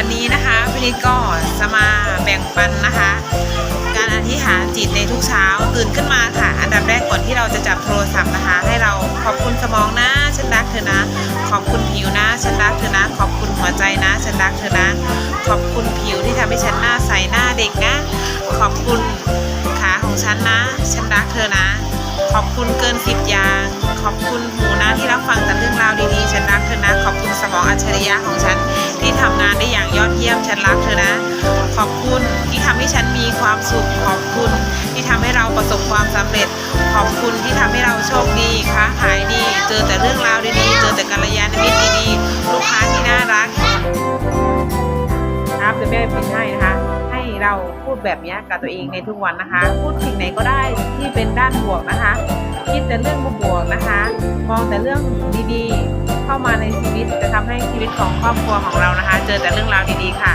วันนี้นะคะพี่นิดก็จะมาแบ่งปันนะคะ การอธิษฐานจิตในทุกเช้าตื่นขึ้นมาค่ะ อันดับแรกก่อนที่เราจะจับโทรศัพท์นะคะ ให้เราขอบคุณสมองนะฉันรักเธอนะ ขอบคุณผิวนะฉันรักเธอนะ ขอบคุณหัวใจนะฉันรักเธอนะ ขอบคุณผิวที่ทำให้ฉันหน้าใสหน้าเด็กนะ ขอบคุณขาของฉันนะ ฉันรักเธอนะ ขอบคุณเกินสิบอย่าง ขอบคุณหูนะที่รับฟังแต่เรื่องราวดีๆ ฉันรักเธอนะ ขอบคุณสมองอัจฉริยะของฉัน ทำงานได้อย่างยอดเยี่ยมฉันรักเธอนะ ขอบคุณที่ทำให้ฉันมีความสุข ขอบคุณที่ทำให้เราประสบความสำเร็จ ขอบคุณที่ทำให้เราโชคดีค้าขายดี เจอแต่เรื่องราวดีๆ เจอแต่กัลยาณมิตรดีๆ ลูกค้าที่น่ารักครับเดี๋ยวแม่พิมพ์ให้นะคะ ให้เราพูดแบบนี้กับตัวเองในทุกวันนะคะ พูดสิ่งไหนก็ได้ที่เป็นด้านบวกนะคะ คิดแต่เรื่องบวกๆนะคะ มองแต่เรื่องดีๆ มาในชีวิตจะทำให้ชีวิตของครอบครัวของเรานะคะ เจอแต่เรื่องราวดีๆค่ะ